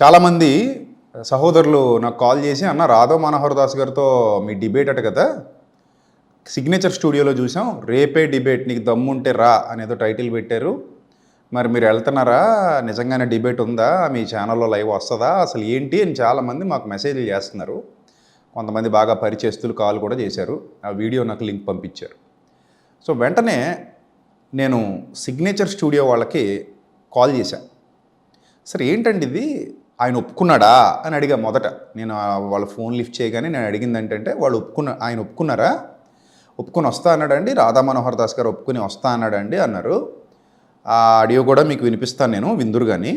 చాలామంది సహోదరులు నాకు కాల్ చేసి అన్న రాధవ్ మనోహర్ దాస్ గారితో మీ డిబేట్ అట కదా. సిగ్నేచర్ స్టూడియోలో చూసాం. రేపే డిబేట్. నీకు దమ్ముంటే రా అనేదో టైటిల్ పెట్టారు. మరి మీరు వెళ్తున్నారా? నిజంగానే డిబేట్ ఉందా? మీ ఛానల్లో లైవ్ వస్తుందా? అసలు ఏంటి అని చాలామంది మాకు మెసేజ్లు చేస్తున్నారు. కొంతమంది బాగా పరిచయస్తులు కాల్ కూడా చేశారు. ఆ వీడియో నాకు లింక్ పంపించారు. సో వెంటనే నేను సిగ్నేచర్ స్టూడియో వాళ్ళకి కాల్ చేశాను సరే ఏంటండి ఇది? ఆయన ఒప్పుకున్నాడా అని అడిగా మొదట. నేను వాళ్ళ ఫోన్ లిఫ్ట్ చేయగానే నేను అడిగింది ఏంటంటే వాళ్ళు ఒప్పుకున్న ఆయన ఒప్పుకున్నారా? ఒప్పుకొని వస్తా అన్నాడండి రాధా మనోహర్ దాస్ గారు ఒప్పుకొని వస్తా అన్నాడండి అన్నారు. ఆ ఆడియో కూడా మీకు వినిపిస్తాను నేను విందురు కానీ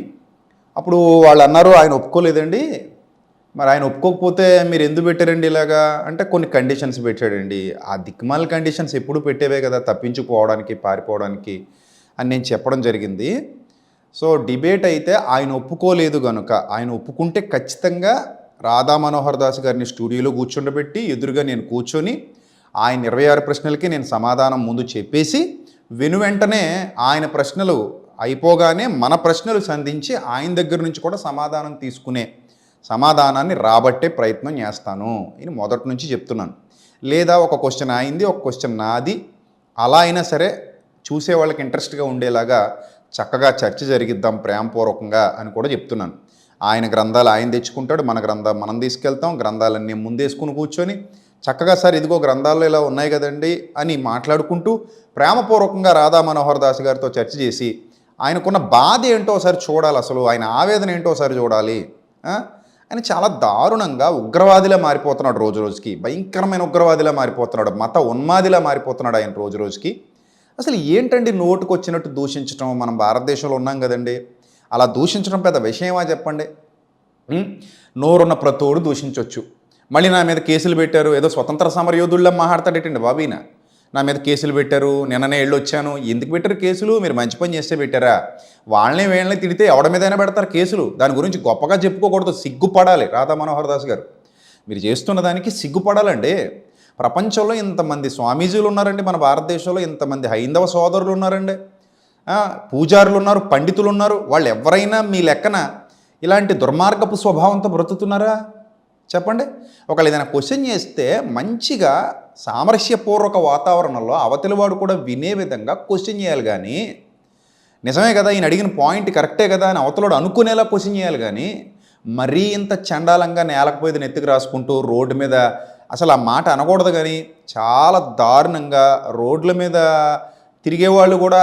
అప్పుడు వాళ్ళు అన్నారు ఆయన ఒప్పుకోలేదండి. మరి ఆయన ఒప్పుకోకపోతే మీరు ఎందుకు పెట్టారండి ఇలాగా? అంటే కొన్ని కండిషన్స్ పెట్టాడండి. ఆ దిక్మాల కండిషన్స్ ఎప్పుడు పెట్టేవే కదా తప్పించుకోవడానికి పారిపోవడానికి అని నేను చెప్పడం జరిగింది. సో డిబేట్ అయితే ఆయన ఒప్పుకోలేదు కనుక ఆయన ఒప్పుకుంటే ఖచ్చితంగా రాధా మనోహర్ దాస్ గారిని స్టూడియోలో కూర్చుండబెట్టి ఎదురుగా నేను కూర్చొని ఆయన ఇరవై ఆరు ప్రశ్నలకి నేను సమాధానం ముందు చెప్పేసి వెను వెంటనే ఆయన ప్రశ్నలు అయిపోగానే మన ప్రశ్నలు సంధించి ఆయన దగ్గర నుంచి కూడా సమాధానం తీసుకునే సమాధానాన్ని రాబట్టే ప్రయత్నం చేస్తాను ఇది మొదటి నుంచి చెప్తున్నాను. లేదా ఒక క్వశ్చన్ అయింది ఒక క్వశ్చన్ నాది అలా అయినా సరే చూసే వాళ్ళకి ఇంట్రెస్ట్గా ఉండేలాగా చక్కగా చర్చ జరిగిద్దాం ప్రేమపూర్వకంగా అని కూడా చెప్తున్నాను. ఆయన గ్రంథాలు ఆయన తెచ్చుకుంటాడు మన గ్రంథాలు మనం తీసుకెళ్తాం గ్రంథాలన్నీ ముందేసుకుని కూర్చొని చక్కగా సార్ ఇదిగో గ్రంథాల్లో ఇలా ఉన్నాయి కదండి అని మాట్లాడుకుంటూ ప్రేమపూర్వకంగా రాధా మనోహర్ దాస్ గారితో చర్చ చేసి ఆయనకున్న బాధ ఏంటో ఒకసారి చూడాలి అసలు ఆయన ఆవేదన ఏంటో ఒకసారి చూడాలి. ఆయన చాలా దారుణంగా ఉగ్రవాదిలా మారిపోతున్నాడు రోజు రోజుకి భయంకరమైన ఉగ్రవాదిలా మారిపోతున్నాడు మత ఉన్మాదిలా మారిపోతున్నాడు ఆయన రోజు రోజుకి. అసలు ఏంటండి నోటుకు వచ్చినట్టు దూషించడం మనం భారతదేశంలో ఉన్నాం కదండి. అలా దూషించడం పెద్ద విషయమా చెప్పండి? నోరున్న ప్రతోడు దూషించవచ్చు మళ్ళీ నా మీద కేసులు పెట్టారు. ఏదో స్వతంత్ర సమరయోధుల్లో మాట్లాడతాడేటండి బాబీన నా మీద కేసులు పెట్టారు. నిన్ననే వెళ్ళి వచ్చాను ఎందుకు పెట్టారు కేసులు? మీరు మంచి పని చేస్తే పెట్టారా? వాళ్ళని వీళ్ళని తిడితే ఎవడ మీదైనా పెడతారు కేసులు? దాని గురించి గొప్పగా చెప్పుకోకూడదు. సిగ్గుపడాలి. రాధా మనోహర్ దాస్ గారు. మీరు చేస్తున్న దానికి సిగ్గుపడాలండి. ప్రపంచంలో ఇంతమంది స్వామీజీలు ఉన్నారండి మన భారతదేశంలో ఇంతమంది హైందవ సోదరులు ఉన్నారండి. పూజారులు ఉన్నారు పండితులు ఉన్నారు. వాళ్ళు ఎవరైనా మీ లెక్కన ఇలాంటి దుర్మార్గపు స్వభావంతో బ్రతుకుతున్నారా? చెప్పండి. ఒకళ్ళు ఏదైనా క్వశ్చన్ చేస్తే మంచిగా సామరస్యపూర్వక వాతావరణంలో అవతలివాడు కూడా వినే విధంగా క్వశ్చన్ చేయాలి కానీ నిజమే కదా ఈయన అడిగిన పాయింట్ కరెక్టే కదా అని అవతలోడు అనుకునేలా క్వశ్చన్ చేయాలి కానీ మరీ ఇంత చండాలంగా నేలకపోయేది నెత్తికి రాసుకుంటూ రోడ్డు మీద అసలు ఆ మాట అనకూడదు కానీ చాలా దారుణంగా రోడ్ల మీద తిరిగే వాళ్ళు కూడా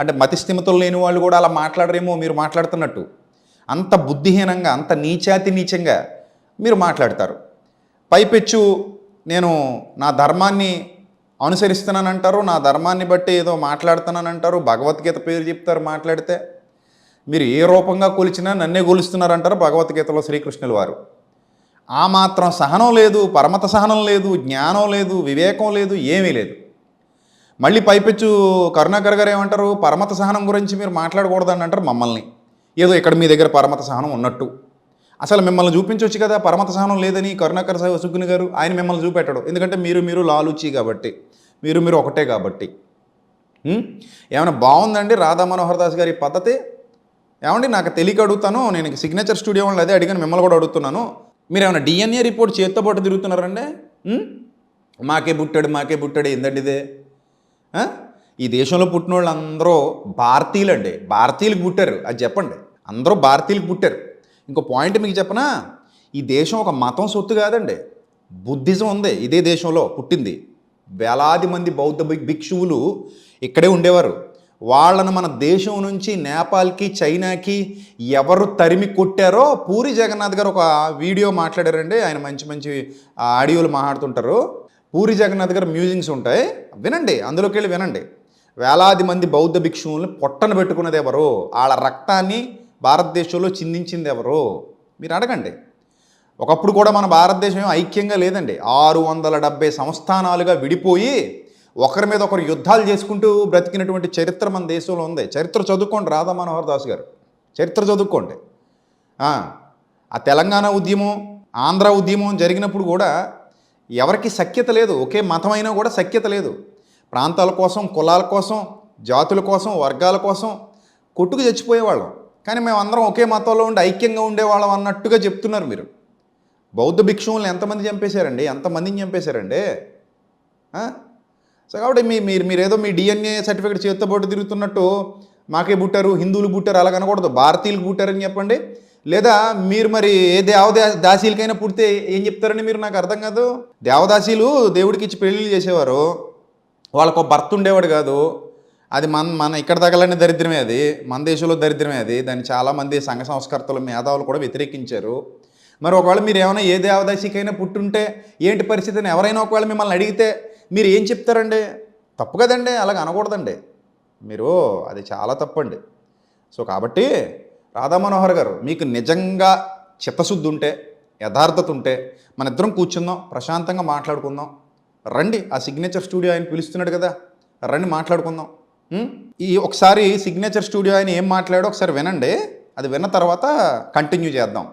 అంటే మతిస్థిమితులు లేని వాళ్ళు కూడా అలా మాట్లాడరేమో మీరు మాట్లాడుతున్నట్టు. అంత బుద్ధిహీనంగా అంత నీచాతి నీచంగా మీరు మాట్లాడతారు. పైపెచ్చు నేను నా ధర్మాన్ని అనుసరిస్తున్నానంటారు నా ధర్మాన్ని బట్టి ఏదో మాట్లాడుతున్నానంటారు భగవద్గీత పేరు చెప్తారు మాట్లాడితే. మీరు ఏ రూపంగా కొలిచినా నన్నే కొలుస్తున్నారంటారు భగవద్గీతలో శ్రీకృష్ణుల వారు. ఆ మాత్రం సహనం లేదు పరమత సహనం లేదు జ్ఞానం లేదు వివేకం లేదు ఏమీ లేదు. మళ్ళీ పైపెచ్చు కరుణాకర్ గారు ఏమంటారు? పరమత సహనం గురించి మీరు మాట్లాడకూడదని అంటారు మమ్మల్ని. ఏదో ఇక్కడ మీ దగ్గర పరమత సహనం ఉన్నట్టు. అసలు మిమ్మల్ని చూపించవచ్చు కదా పరమత సహనం లేదని కరుణాకర్ సాహు సుగ్గుని గారు ఆయన మిమ్మల్ని చూపెట్టడు. ఎందుకంటే మీరు మీరు లాలుచి కాబట్టి. మీరు మీరు ఒకటే కాబట్టి. ఏమైనా బాగుందండి రాధా మనోహర్ దాస్ గారి పద్ధతి? ఏమండి నాకు తెలియక అడుగుతాను నేను సిగ్నేచర్ స్టూడియో వాళ్ళు అదే అడిగాను మిమ్మల్ని కూడా అడుగుతున్నాను. మీరు ఏమైనా డిఎన్ఏ రిపోర్ట్ చేత్తో పాటు తిరుగుతున్నారండి? మాకే పుట్టాడు మాకే పుట్టాడు ఏందండి ఇదే? ఈ దేశంలో పుట్టిన వాళ్ళు అందరూ భారతీయులు అండి భారతీయులకు పుట్టారు అది చెప్పండి. అందరూ భారతీయులకు పుట్టారు. ఇంకో పాయింట్ మీకు చెప్పనా? ఈ దేశం ఒక మతం సొత్తు కాదండి. బుద్ధిజం ఉంది ఇదే దేశంలో పుట్టింది. వేలాది మంది బౌద్ధ భిక్షువులు ఇక్కడే ఉండేవారు. వాళ్ళను మన దేశం నుంచి నేపాల్కి చైనాకి ఎవరు తరిమి కొట్టారో పూరి జగన్నాథ్ గారు ఒక వీడియో మాట్లాడారండి. ఆయన మంచి మంచి ఆడియోలు మాట్లాడుతుంటారు. పూరి జగన్నాథ్ గారు మ్యూజిక్స్ ఉంటాయి. వినండి అందులోకి వెళ్ళి వినండి. వేలాది మంది బౌద్ధ భిక్షువుల్ని పొట్టన పెట్టుకున్నది ఎవరు? వాళ్ళ రక్తాన్ని భారతదేశంలో చిందించింది ఎవరు? మీరు అడగండి. ఒకప్పుడు కూడా మన భారతదేశం ఐక్యంగా లేదండి. ఆరు వందల డెబ్బై సంస్థానాలుగా విడిపోయి ఒకరి మీద ఒకరు యుద్ధాలు చేసుకుంటూ బ్రతికినటువంటి చరిత్ర మన దేశంలో ఉంది. చరిత్ర చదువుకోండి రాధా మనోహర్ దాస్ గారు. చరిత్ర చదువుకోండి. ఆ, తెలంగాణ ఉద్యమం ఆంధ్ర ఉద్యమం జరిగినప్పుడు కూడా ఎవరికి సఖ్యత లేదు. ఒకే మతమైనా కూడా సఖ్యత లేదు. ప్రాంతాల కోసం కులాల కోసం జాతుల కోసం వర్గాల కోసం కొట్టుకు చచ్చిపోయేవాళ్ళం. కానీ మేమందరం ఒకే మతంలో ఉండి ఐక్యంగా ఉండేవాళ్ళం అన్నట్టుగా చెప్తున్నారు మీరు. బౌద్ధ భిక్షువులను ఎంతమంది చంపేశారండి? ఎంతమందిని చంపేశారండి? సో కాబట్టి మీ మీరు మీరేదో మీ డిఎన్ఏ సర్టిఫికేట్ చేతితో పాటు తిరుగుతున్నట్టు మాకే పుట్టారు హిందువులు పుట్టారు అలా కనకూడదు. భారతీయులు పుట్టారని చెప్పండి. లేదా మీరు మరి ఏ దేవదా దాసీలకైనా పుడితే ఏం చెప్తారని మీరు నాకు అర్థం కాదు. దేవదాసీలు దేవుడికి ఇచ్చి పెళ్ళిళ్ళు చేసేవారు. వాళ్ళకు ఒక భర్త ఉండేవాడు కాదు. అది మన మన ఇక్కడ తగలని దరిద్రమే అది. మన దేశంలో దరిద్రమే అది. దాన్ని చాలామంది సంఘ సంస్కర్తలు మేధావులు కూడా వ్యతిరేకించారు. మరి ఒకవేళ మీరు ఏమైనా ఏ దేవదాసికైనా పుట్టుంటే ఏంటి పరిస్థితి అని ఎవరైనా ఒకవేళ మిమ్మల్ని అడిగితే మీరు ఏం చెప్తారండి? తప్పు కదండి అలాగ అనకూడదండి. మీరు అది చాలా తప్పండి. సో కాబట్టి రాధా మనోహర్ గారు మీకు నిజంగా చిత్తశుద్ధి ఉంటే యథార్థత ఉంటే మన ఇద్దరం కూర్చుందాం ప్రశాంతంగా మాట్లాడుకుందాం. రండి ఆ సిగ్నేచర్ స్టూడియో ఆయన పిలుస్తున్నాడు కదా రండి మాట్లాడుకుందాం? ఈ ఒకసారి సిగ్నేచర్ స్టూడియో ఆయన ఏం మాట్లాడో ఒకసారి వినండి అది విన్న తర్వాత కంటిన్యూ చేద్దాం.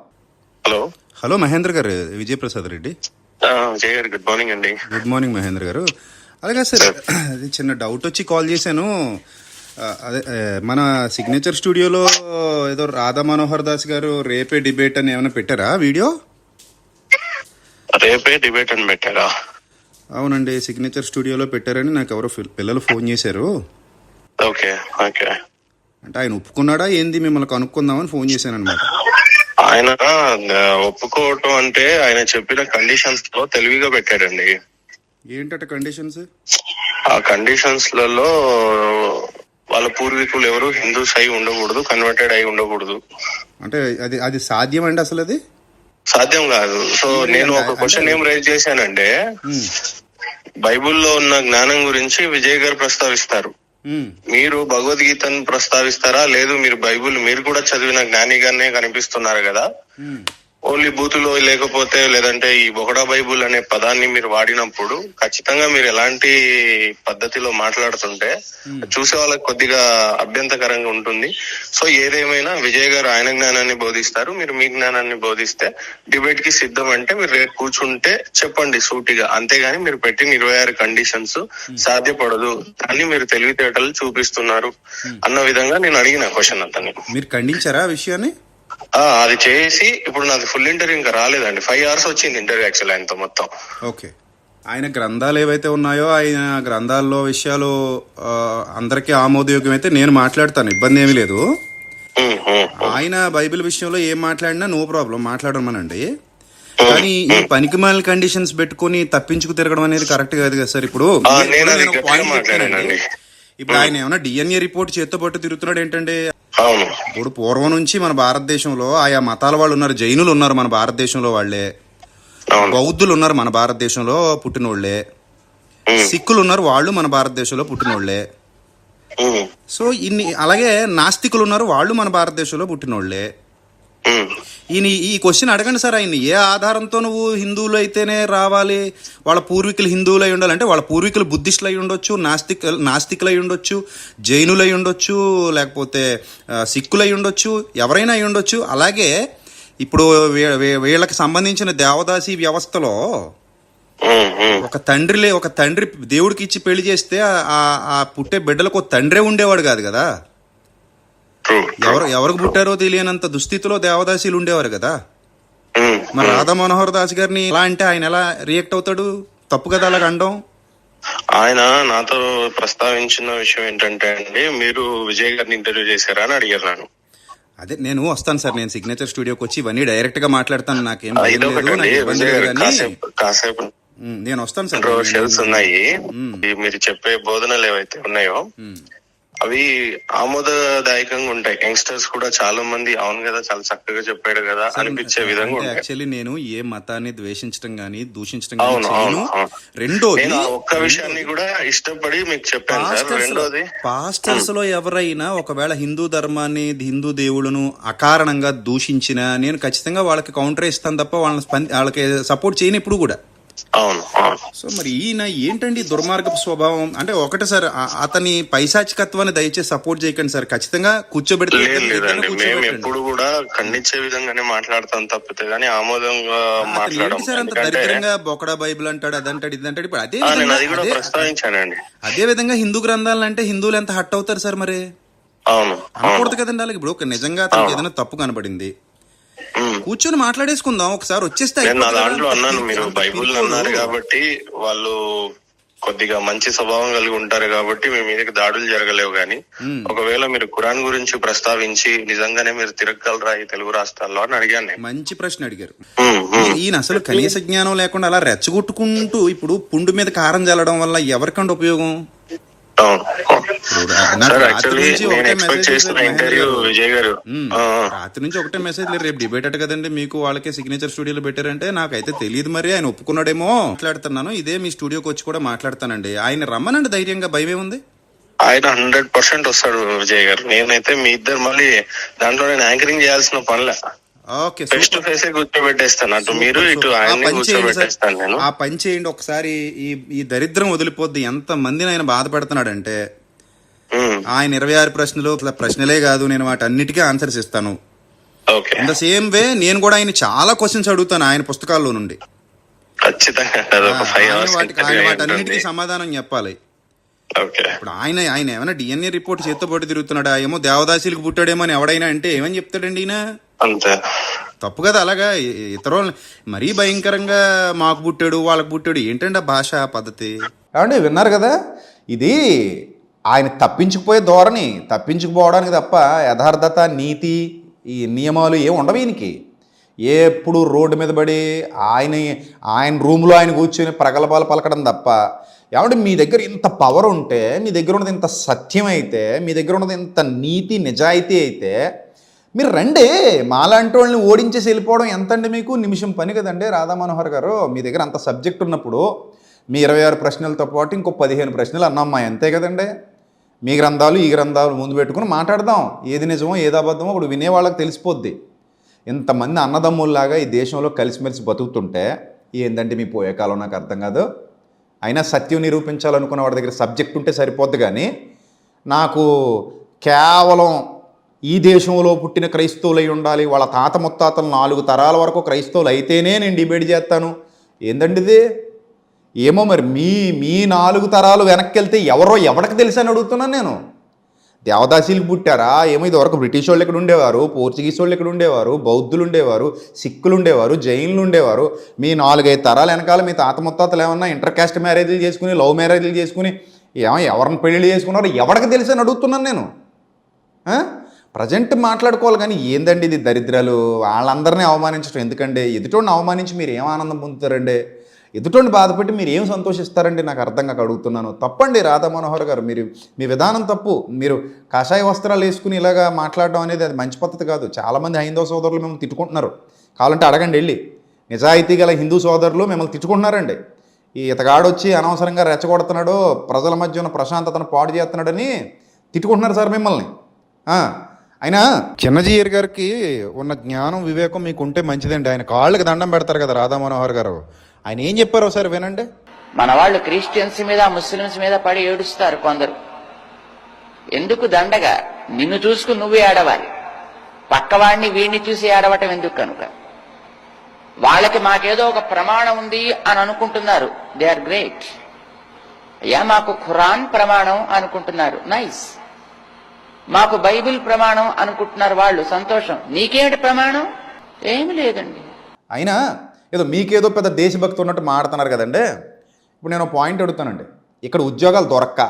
హలో. హలో మహేంద్ర గారు విజయప్రసాద్ రెడ్డి. జయ గారు గుడ్ మార్నింగ్ అండి. గుడ్ మార్నింగ్ మహేంద్ర గారు. అలాగే సార్ అది చిన్న డౌట్ వచ్చి కాల్ చేశాను. అదే మన సిగ్నేచర్ స్టూడియోలో ఏదో రాధా మనోహర్ దాస్ గారు రేపే డిబేట్ అని ఏమైనా పెట్టారా వీడియో? రేపే డిబేట్ అని పెట్టారా? అవునండి సిగ్నేచర్ స్టూడియోలో పెట్టారని నాకు ఎవరో పిల్లలు ఫోన్ చేశారు. Okay okay. అంటే ఆయన ఒప్పుకున్నాడా ఏంది? మిమ్మల్ని కనుక్కుందామని ఫోన్ చేశాను అనమాట ఆయన ఒప్పుకోవటం అంటే ఆయన చెప్పిన కండిషన్స్లో తెలివిగా పెట్టాడండి ఏంటట కండిషన్స్ ఆ కండిషన్స్లలో వాళ్ళ పూర్వీకులు ఎవరు హిందూస్ అయి ఉండకూడదు కన్వర్టెడ్ అయి ఉండకూడదు. అంటే అది అది సాధ్యం అండి అసలు అది? సాధ్యం కాదు. సో నేను ఒక క్వశ్చన్ ఏం రైజ్ చేశానంటే బైబిల్లో ఉన్న జ్ఞానం గురించి విజయ్ గారు ప్రస్తావిస్తారు. మీరు భగవద్గీతను ప్రస్తావిస్తారా? లేదు మీరు బైబిల్ మీరు కూడా చదివిన జ్ఞానిగానే కనిపిస్తున్నారు కదా. ఓన్లీ బూతులో లేకపోతే లేదంటే ఈ బొకడా బైబుల్ అనే పదాన్ని మీరు వాడినప్పుడు ఖచ్చితంగా మీరు ఎలాంటి పద్ధతిలో మాట్లాడుతుంటే చూసే వాళ్ళకి కొద్దిగా అభ్యంతకరంగా ఉంటుంది. సో ఏదేమైనా విజయ్ గారు ఆయన జ్ఞానాన్ని బోధిస్తారు. మీరు మీ జ్ఞానాన్ని బోధిస్తే డిబేట్కి సిద్ధం అంటే మీరు రేపు కూర్చుంటే చెప్పండి సూటిగా. అంతేగాని మీరు పెట్టిన ఇరవై ఆరు కండిషన్స్ సాధ్యపడదు. దాన్ని మీరు తెలివితేటలు చూపిస్తున్నారు అన్న విధంగా నేను అడిగిన క్వశ్చన్ అతన్ని మీరు ఖండించారా విషయాన్ని? అది చేసి ఇప్పుడు నాది ఫుల్ ఇంటర్వ్యూ ఇంకా రాలేదండి. ఫైవ్ అవర్స్ వచ్చింది ఇంటర్వ్యూ యాక్చువల్ ఆయనతో మొత్తం. ఓకే. ఆయన గ్రంథాలు ఏవైతే ఉన్నాయో ఆయన గ్రంథాల్లో విషయాలు అందరికీ ఆమోదయోగ్యం అయితే నేను మాట్లాడతాను. ఇబ్బంది ఏమీ లేదు. ఆయన బైబిల్ విషయంలో ఏం మాట్లాడినా నో ప్రాబ్లం మాట్లాడమనండి. కానీ ఈ పనికిమాల కండిషన్స్ పెట్టుకొని తప్పించుకు తిరగడం అనేది కరెక్ట్ కాదు కదా సార్ ఇప్పుడు. ఇప్పుడు ఆయన ఏమైనా డిఎన్ఏ రిపోర్ట్ చేత్తో పట్టు తిరుగుతున్నాడు ఏంటంటే అవును. ఇప్పుడు పూర్వం నుంచి మన భారతదేశంలో ఆయా మతాల వాళ్ళు ఉన్నారు జైనులు ఉన్నారు మన భారతదేశంలో వాళ్ళే. బౌద్ధులు ఉన్నారు మన భారతదేశంలో పుట్టినోళ్ళే సిక్కులు ఉన్నారు వాళ్ళు మన భారతదేశంలో పుట్టినోళ్ళే సో ఇన్ని అలాగే నాస్తికులు ఉన్నారు వాళ్ళు మన భారతదేశంలో పుట్టినోళ్ళే. ఈయన ఈ క్వశ్చన్ అడగండి సార్ ఆయన్ని. ఏ ఆధారంతో నువ్వు హిందువులు అయితేనే రావాలి? వాళ్ళ పూర్వీకులు హిందువులు అయి ఉండాలంటే వాళ్ళ పూర్వీకులు బుద్ధిస్టులు అయి ఉండొచ్చు నాస్తిక నాస్తికులు అయి ఉండొచ్చు జైనులు అయి ఉండొచ్చు లేకపోతే సిక్కులు అయి ఉండొచ్చు ఎవరైనా అయి ఉండొచ్చు. అలాగే ఇప్పుడు వీళ్ళకి సంబంధించిన దేవదాసి వ్యవస్థలో ఒక తండ్రి ఒక తండ్రిలే ఒక తండ్రి దేవుడికి ఇచ్చి పెళ్ళి చేస్తే ఆ- ఆ- పుట్టే బిడ్డలకు ఒక తండ్రే ఉండేవాడు కాదు కదా? ఎవరు ఎవరికి పుట్టారో తెలియనంత దుస్థితిలో దేవదాసీలు ఉండేవారు కదా. ఉమ్. మరి రాధా మనోహర్ దాస్ గారిని ఎలా అంటే ఆయన ఎలా రియాక్ట్ అవుతాడు? తప్పు కదా అలాగ అనడం ఆయన నాతో ప్రస్తావించిన విషయం ఏంటంటే అండి మీరు విజయ్ గారిని ఇంటర్వ్యూ చేశారా అని అడిగారు నన్ను. అదే నేను వస్తాను సార్ నేను సిగ్నేచర్ స్టూడియోకి వచ్చి ఇవన్నీ డైరెక్ట్గా మాట్లాడతాను నాకేం కాసేపు నేను వస్తాను సార్ కాంట్రవర్షియల్స్ ఉన్నాయి. మీరు చెప్పే బోధనలు ఏవైతే ఉన్నాయో అవి ఆమోదదాయకంగా ఉంటాయి. యంగ్స్టర్స్ కూడా చాలా మంది అవును కదా చాలా చక్కగా చెప్పాడు కదా అనిపించే విధంగా యాక్చువల్లీ నేను ఏ మతాన్ని ద్వేషించడం గానీ దూషించడం గానీ ఆ ఒక్క విషయాన్ని కూడా ఇష్టపడి మీకు చెప్పాను సార్. రెండోది పాస్టర్స్లో ఎవరైనా ఒకవేళ హిందూ ధర్మాన్ని హిందూ దేవుళ్ళను అకారణంగా దూషించినా నేను ఖచ్చితంగా వాళ్ళకి కౌంటర్ ఇస్తాను తప్ప వాళ్ళని వాళ్ళకి సపోర్ట్ చేయను ఇప్పుడు కూడా. అవును సో మరి ఈయన ఏంటండి దుర్మార్గపు స్వభావం? అంటే ఒకటి సార్ అతని పైశాచికత్వాన్ని దయచేసి సపోర్ట్ చేయకండి సార్. ఖచ్చితంగా కూర్చోబెడితే లేదండి. మేము. ఎప్పుడు కూడా ఖండించే విధంగానే మాట్లాడతాం తప్పితే గానీ ఆమోదంగా సార్ అంత దరిద్రంగా బొకడా బైబిల్ అంటాడు అదంటాడు ఇదంటాడు? ఇప్పుడు అదే ప్రస్తావించానండి. అదే విధంగా హిందూ గ్రంథాలు అంటే హిందువులు ఎంత హట్ అవుతారు సార్ మరి? అవును అనకూడదు కదండి అలాగే ఇప్పుడు ఒక నిజంగా తనకి ఏదైనా తప్పు కనబడింది. కూర్చొని మాట్లాడేసుకుందాం ఒకసారి వచ్చేస్తే నేను నా దాంట్లో. అన్నాను మీరు బైబుల్. అన్నారు కాబట్టి వాళ్ళు కొద్దిగా మంచి స్వభావం కలిగి ఉంటారు కాబట్టి మీ మీదకి దాడులు జరగలేవు గాని ఒకవేళ మీరు ఖురాన్ గురించి ప్రస్తావించి నిజంగానే మీరు తిరగగలరా ఈ తెలుగు రాష్ట్రాల్లో అని అడిగాను నేను మంచి ప్రశ్న అడిగారు. ఈయన అసలు కనీస జ్ఞానం లేకుండా అలా రెచ్చగొట్టుకుంటూ ఇప్పుడు పుండు మీద కారం చల్లడం వల్ల ఎవరికంటే ఉపయోగం అవును ఇప్పుడు నాకు సార్ రాత్రి నుంచి ఒకటే మెసేజ్ నుంచి ఒకటే లేదు రేపు డిబేట్ అట కదండి. మీకు వాళ్ళకే సిగ్నేచర్ స్టూడియోలో పెట్టారంటే నాకైతే తెలియదు మరి. ఆయన ఒప్పుకున్నాడేమో. మాట్లాడుతున్నాను. ఇదే మీ స్టూడియోకి వచ్చి కూడా మాట్లాడతానండి. ఆయన రమ్మనండి ధైర్యంగా. భయం ఏముంది? ఆయన హండ్రెడ్ పర్సెంట్ వస్తాడు విజయ్ గారు. నేనైతే మీ ఇద్దరు మళ్ళీ దాంట్లో నేను యాంకరింగ్ చేయాల్సిన పనిలే. ఓకే ఫేస్ టు ఫేస్ కూర్చోబెట్టేస్తాను. అటు మీరు ఇటు ఆ పని చేయండి సార్. కూర్చోబెట్టేస్తాను నేను. ఆ పని చేయండి ఒకసారి. ఈ ఈ దరిద్రం వదిలిపోద్ది. ఎంత మందిని ఆయన బాధ పెడుతున్నాడంటే ఉమ్, ఆయన ఇరవై ఆరు ప్రశ్నలు అసలు ప్రశ్నలే కాదు నేను వాటి అన్నిటికీ ఆన్సర్స్ ఇస్తాను. ఇన్ ద సేమ్ వే నేను కూడా ఆయన చాలా క్వశ్చన్స్ అడుగుతాను ఆయన పుస్తకాల్లో నుండి. వాటన్నిటికీ సమాధానం చెప్పాలి. ఇప్పుడు ఆయన ఆయన ఏమైనా డిఎన్ఏ రిపోర్ట్ చేత్తో పాటు తిరుగుతున్నాడా? ఏమో దేవదాసీలకు పుట్టాడేమో అని ఎవడైనా అంటే ఏమని చెప్తాడండి ఈయన? అంతే. తప్పు కదా అలాగా? ఇతరులు మరీ భయంకరంగా మాకు పుట్టాడు వాళ్ళకు పుట్టాడు. ఏంటండి ఆ భాష పద్ధతి? ఏమండి విన్నారు కదా? ఇది ఆయన తప్పించుకుపోయే ధోరణి తప్పించుకుపోవడానికి తప్ప యథార్థత నీతి ఈ నియమాలు ఏం ఉండవు ఈయనకి. ఎప్పుడు రోడ్డు మీద పడి ఆయన ఆయన రూమ్లో ఆయన కూర్చొని ప్రగల్భాలు పలకడం తప్ప. ఏమంటే మీ దగ్గర ఇంత పవర్ ఉంటే మీ దగ్గర ఉన్నది ఇంత సత్యం అయితే మీ దగ్గర ఉన్నది ఇంత నీతి నిజాయితీ అయితే మీరు రండి. మాలాంటి వాళ్ళని ఓడించేసి వెళ్ళిపోవడం ఎంతండి మీకు? నిమిషం పని కదండి రాధా మనోహర్ గారు. మీ దగ్గర అంత సబ్జెక్ట్ ఉన్నప్పుడు మీ ఇరవై ఆరు ప్రశ్నలతో పాటు ఇంకో పదిహేను ప్రశ్నలు అన్నమ్మా అంతే కదండి. మీ గ్రంథాలు ఈ గ్రంథాలు ముందు పెట్టుకుని మాట్లాడదాం. ఏది నిజమో ఏది అబద్ధమో ఇప్పుడు వినేవాళ్ళకి తెలిసిపోద్ది. ఇంతమంది అన్నదమ్ముల్లాగా ఈ దేశంలో కలిసిమెలిసి బతుకుతుంటే ఏందంటే మీ పోయే కాలం నాకు అర్థం కాదు. అయినా సత్యం నిరూపించాలనుకున్న వాడి దగ్గర సబ్జెక్ట్ ఉంటే సరిపోద్ది కానీ నాకు కేవలం ఈ దేశంలో పుట్టిన క్రైస్తవులై ఉండాలి. వాళ్ళ తాత ముత్తాతలు నాలుగు తరాల వరకు క్రైస్తవులు అయితేనే నేను డిబేట్ చేస్తాను. ఏందండి ఇది ఏమో మరి మీ మీ నాలుగు తరాలు వెనక్కి వెళ్తే ఎవరో ఎవరికి తెలుసు అని అడుగుతున్నాను నేను. దేవదాసీలు పుట్టారా? ఏమో ఇది వరకు బ్రిటిష్ వాళ్ళు ఇక్కడ ఉండేవారు పోర్చుగీస్ వాళ్ళు ఇక్కడ ఉండేవారు బౌద్ధులు ఉండేవారు సిక్కులు ఉండేవారు జైన్లు ఉండేవారు. మీ నాలుగైదు తరాల వెనకాల మీ తాత ముత్తాతలు ఏమన్నా ఇంటర్ కాస్ట్ మ్యారేజ్లు చేసుకుని లవ్ మ్యారేజ్లు చేసుకుని ఏమో ఎవరిని పెళ్ళిళ్ళు చేసుకున్నారో ఎవరికి తెలుసు అని అడుగుతున్నాను నేను. ప్రజెంట్ మాట్లాడుకోవాలి కానీ ఏందండి ఇది దరిద్రాలు? వాళ్ళందరినీ అవమానించడం ఎందుకండి? ఎదుటోడిని అవమానించి మీరు ఏం ఆనందం పొందుతారండి? ఎదుటోడిని బాధపెట్టి మీరు ఏం సంతోషిస్తారండి? నాకు అర్థం కాక అడుగుతున్నాను. తప్పండి రాధా మనోహర్ గారు. మీరు మీ విధానం తప్పు. మీరు కాషాయ వస్త్రాలు వేసుకుని ఇలాగా మాట్లాడడం అనేది అది మంచి పద్ధతి కాదు. చాలామంది హైందవ సోదరులు మిమ్మల్ని తిట్టుకుంటున్నారు. కావాలంటే అడగండి వెళ్ళి. నిజాయితీ గల హిందూ సోదరులు మిమ్మల్ని తిట్టుకుంటున్నారండి. ఈ ఇతగాడొచ్చి అనవసరంగా రెచ్చగొడుతున్నాడు. ప్రజల మధ్య ఉన్న ప్రశాంతతను పాడు చేస్తున్నాడని తిట్టుకుంటున్నారు సార్ మిమ్మల్ని. అయినా చిన్నజీయర్ గారికి ఉన్న జ్ఞానం వివేకం మీకు ఉంటే మంచిదండి. ఆయన కాళ్ళకి దండం పెడతారు కదా రాధా మనోహర్ గారు. ఆయన ఏం చెప్పారు ఒకసారి వినండి. మన వాళ్ళు క్రిస్టియన్స్ మీద ముస్లిమ్స్ మీద పడి ఏడుస్తారు కొందరు. ఎందుకు దండగా? నిన్ను చూసుకుని నువ్వే ఏడవాలి పక్కవాడిని వీడిని చూసి ఏడవటం ఎందుకు కనుక? వాళ్ళకి మాకేదో ఒక ప్రమాణం ఉంది అని అనుకుంటున్నారు. They are great. అయ్యా మాకు ఖురాన్ ప్రమాణం అనుకుంటున్నారు. నైస్. మాకు బైబిల్ ప్రమాణం అనుకుంటున్నారు వాళ్ళు. సంతోషం. నీకేమిటి ప్రమాణం? ఏమి లేదండి. అయినా ఏదో మీకేదో పెద్ద దేశభక్తి ఉన్నట్టు మాడుతున్నారు కదండి. ఇప్పుడు నేను పాయింట్ అడుగుతానండి. ఇక్కడ ఉద్యోగాలు దొరక్క.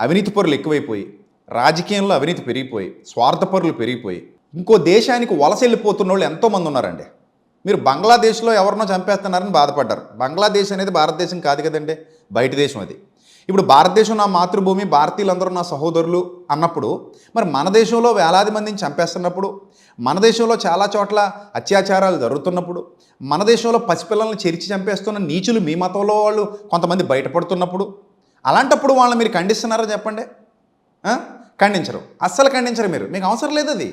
అవినీతి పరులు ఎక్కువైపోయి రాజకీయంలో అవినీతి పెరిగిపోయి స్వార్థపరులు పెరిగిపోయి ఇంకో దేశానికి వలస వెళ్ళిపోతున్న వాళ్ళు ఎంతోమంది ఉన్నారండి. మీరు బంగ్లాదేశ్లో ఎవరినో చంపేస్తున్నారని బాధపడ్డారు. బంగ్లాదేశ్ అనేది భారతదేశం కాదు కదండి. బయట దేశం అది. ఇప్పుడు భారతదేశం నా మాతృభూమి భారతీయులందరూ నా సహోదరులు అన్నప్పుడు మరి మన దేశంలో వేలాది మందిని చంపేస్తున్నప్పుడు మన దేశంలో చాలా చోట్ల అత్యాచారాలు జరుగుతున్నప్పుడు మన దేశంలో పసిపిల్లల్ని చెరిచి చంపేస్తున్న నీచులు మీ మతంలో వాళ్ళు కొంతమంది బయటపడుతున్నప్పుడు అలాంటప్పుడు వాళ్ళని మీరు ఖండిస్తున్నారా చెప్పండి? ఖండించరు. అస్సలు ఖండించరు మీరు. మీకు అవసరం లేదు అది.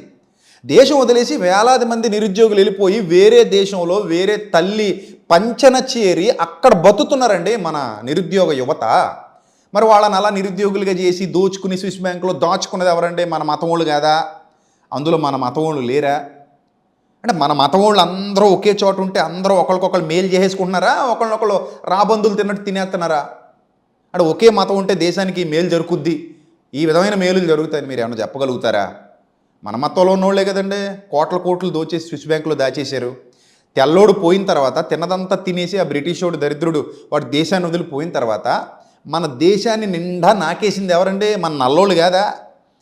దేశం వదిలేసి వేలాది మంది నిరుద్యోగులు వెళ్ళిపోయి వేరే దేశంలో వేరే తల్లి పంచన చేరి అక్కడ బతుకుతున్నారండి మన నిరుద్యోగ యువత. మరి వాళ్ళని అలా నిరుద్యోగులుగా చేసి దోచుకుని స్విస్ బ్యాంకులో దాచుకున్నది ఎవరంటే మన మతం కాదా? అందులో మన మతం వాళ్ళు లేరా? అంటే మన మతం వాళ్ళు అందరూ ఒకే చోట ఉంటే అందరూ ఒకరికొకరు మేలు చేసేసుకుంటున్నారా? ఒకరినొకరు రాబందులు తిన్నట్టు తినేస్తున్నారా? అంటే ఒకే మతం ఉంటే దేశానికి మేలు జరుగుద్ది. ఈ విధమైన మేలులు జరుగుతాయని మీరు ఏమైనా చెప్పగలుగుతారా? మన మతంలో ఉన్నోళ్ళే కదండి. కోట్ల కోట్లు దోచేసి స్విస్ బ్యాంకులో దాచేశారు. తెల్లోడు పోయిన తర్వాత తిన్నదంతా తినేసి ఆ బ్రిటిష్ వాడు దరిద్రుడు వాడు దేశాన్ని వదిలిపోయిన తర్వాత మన దేశాన్ని నిండా నాకేసింది ఎవరండి? మన నల్లోళ్ళు కాదా?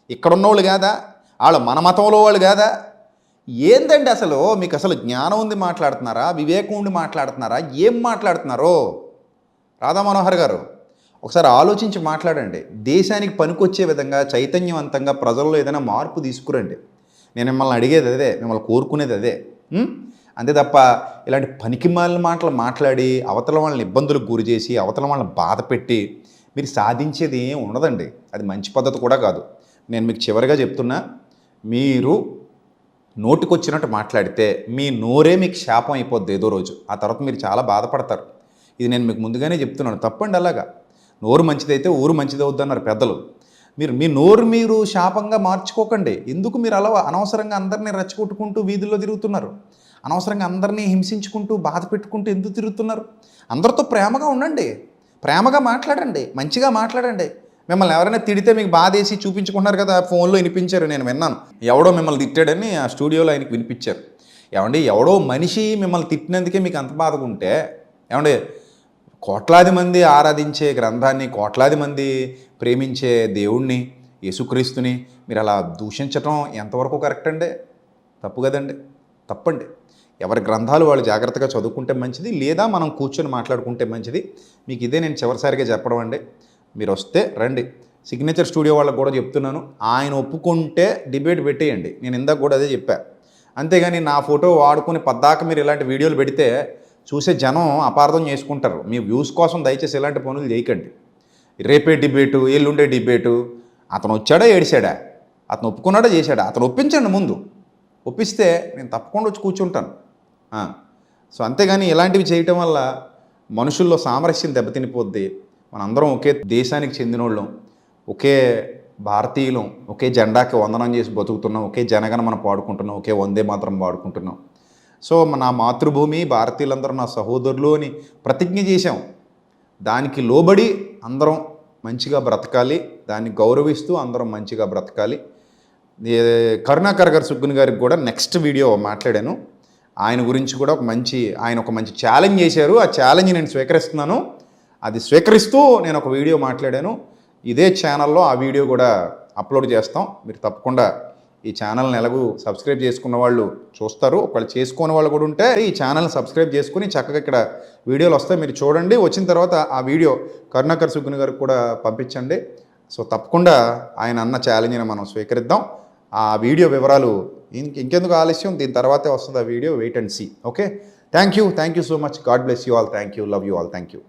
ఇక్కడున్నోళ్ళు కాదా? వాళ్ళు మన మతంలో వాళ్ళు కాదా? ఏందండి అసలు? మీకు అసలు జ్ఞానం ఉంది మాట్లాడుతున్నారా? వివేకం ఉండి మాట్లాడుతున్నారా? ఏం మాట్లాడుతున్నారో? రాధా మనోహర్ గారు ఒకసారి ఆలోచించి మాట్లాడండి. దేశానికి పనికొచ్చే విధంగా చైతన్యవంతంగా ప్రజల్లో ఏదైనా మార్పు తీసుకురండి. నేను మిమ్మల్ని అడిగేది అదే మిమ్మల్ని కోరుకునేది అదే. అంతే తప్ప ఇలాంటి పనికిమాలిన మాటలు మాట్లాడి అవతల వాళ్ళని ఇబ్బందులకు గురి చేసి అవతల వాళ్ళని బాధ పెట్టి మీరు సాధించేది ఏం ఉండదండి. అది మంచి పద్ధతి కూడా కాదు. నేను మీకు చివరిగా చెప్తున్నా మీరు నోటికొచ్చినట్టు మాట్లాడితే మీ నోరే మీకు శాపం అయిపోద్ది ఏదో రోజు. ఆ తర్వాత మీరు చాలా బాధపడతారు. ఇది నేను మీకు ముందుగానే చెప్తున్నాను. తప్పండి అలాగా. నోరు మంచిదైతే ఊరు మంచిది అన్నారు పెద్దలు. మీరు మీ నోరు మీరు శాపంగా మార్చుకోకండి. ఎందుకు మీరు అలా అనవసరంగా అందరినీ రెచ్చగొట్టుకుంటూ వీధుల్లో తిరుగుతున్నారు? అనవసరంగా అందరినీ హింసించుకుంటూ బాధ పెట్టుకుంటూ ఎందుకు తిరుగుతున్నారు? అందరితో ప్రేమగా ఉండండి. ప్రేమగా మాట్లాడండి. మంచిగా మాట్లాడండి. మిమ్మల్ని ఎవరైనా తిడితే మీకు బాధ వేసి చూపించుకుంటున్నారు కదా ఫోన్లో వినిపించారు నేను విన్నాను. ఎవడో మిమ్మల్ని తిట్టాడని ఆ స్టూడియోలో ఆయనకి వినిపించారు. ఏమండి ఎవడో మనిషి మిమ్మల్ని తిట్టినందుకే మీకు అంత బాధగా ఉంటే ఏమండి కోట్లాది మంది ఆరాధించే గ్రంథాన్ని కోట్లాది మంది ప్రేమించే దేవుణ్ణి యేసుక్రీస్తుని మీరు అలా దూషించటం ఎంతవరకు కరెక్ట్ అండి? తప్పు కదండి. తప్పండి. ఎవరి గ్రంథాలు వాళ్ళు జాగ్రత్తగా చదువుకుంటే మంచిది లేదా మనం కూర్చొని మాట్లాడుకుంటే మంచిది. మీకు ఇదే నేను చివరిసారిగా చెప్పడం అండి. మీరు వస్తే రండి. సిగ్నేచర్ స్టూడియో వాళ్ళకి కూడా చెప్తున్నాను. ఆయన ఒప్పుకుంటే డిబేట్ పెట్టేయండి. నేను ఇందాక కూడా అదే చెప్పా. అంతేగాని నా ఫోటో వాడుకుని పద్దాక మీరు ఇలాంటి వీడియోలు పెడితే చూసే జనం అపార్థం చేసుకుంటారు. మీ వ్యూస్ కోసం దయచేసి ఇలాంటి పనులు చేయకండి. రేపే డిబేటు ఎల్లుండే డిబేటు అతను వచ్చాడా ఏడిశాడా అతను ఒప్పుకున్నాడా చేశాడా? అతను ఒప్పించండి ముందు. ఒప్పిస్తే నేను తప్పకుండా వచ్చి కూర్చుంటాను. సో అంతేగాని ఇలాంటివి చేయటం వల్ల మనుషుల్లో సామరస్యం దెబ్బతినిపోద్ది. మనందరం ఒకే దేశానికి చెందినోళ్ళం. ఒకే భారతీయులం ఒకే జెండాకి వందనం చేసి బతుకుతున్నాం ఒకే జనగణ మనం పాడుకుంటున్నాం ఒకే వందే మాత్రం పాడుకుంటున్నాం. సో నా మాతృభూమి భారతీయులందరూ నా సహోదరులు అని ప్రతిజ్ఞ చేశాం. దానికి లోబడి అందరం మంచిగా బ్రతకాలి దాన్ని గౌరవిస్తూ అందరం మంచిగా బ్రతకాలి. కరుణాకర్ గారు సుగ్గుని గారికి కూడా నెక్స్ట్ వీడియో మాట్లాడాను. ఆయన గురించి కూడా ఒక మంచి ఆయన ఒక మంచి ఛాలెంజ్ చేశారు. ఆ ఛాలెంజ్ నేను స్వీకరిస్తున్నాను. అది స్వీకరిస్తూ నేను ఒక వీడియో మాట్లాడాను. ఇదే ఛానల్లో ఆ వీడియో కూడా అప్లోడ్ చేస్తాం. మీరు తప్పకుండా ఈ ఛానల్ని ఎలాగూ సబ్స్క్రైబ్ చేసుకున్న వాళ్ళు చూస్తారు. ఒకవేళ చేసుకోని వాళ్ళు కూడా ఉంటే ఈ ఛానల్ని సబ్స్క్రైబ్ చేసుకుని చక్కగా ఇక్కడ వీడియోలు వస్తాయి. మీరు చూడండి. వచ్చిన తర్వాత ఆ వీడియో కరుణాకర్ సుగ్గుని గారికి కూడా పంపించండి. సో తప్పకుండా ఆయన అన్న ఛాలెంజ్ని మనం స్వీకరిద్దాం. ఆ వీడియో వివరాలు ఇంక ఇంకెందుకు ఆలస్యం? దీని తర్వాతే వస్తుంది ఆ video. Wait and see okay thank you thank you so much God bless you all thank you love you all thank you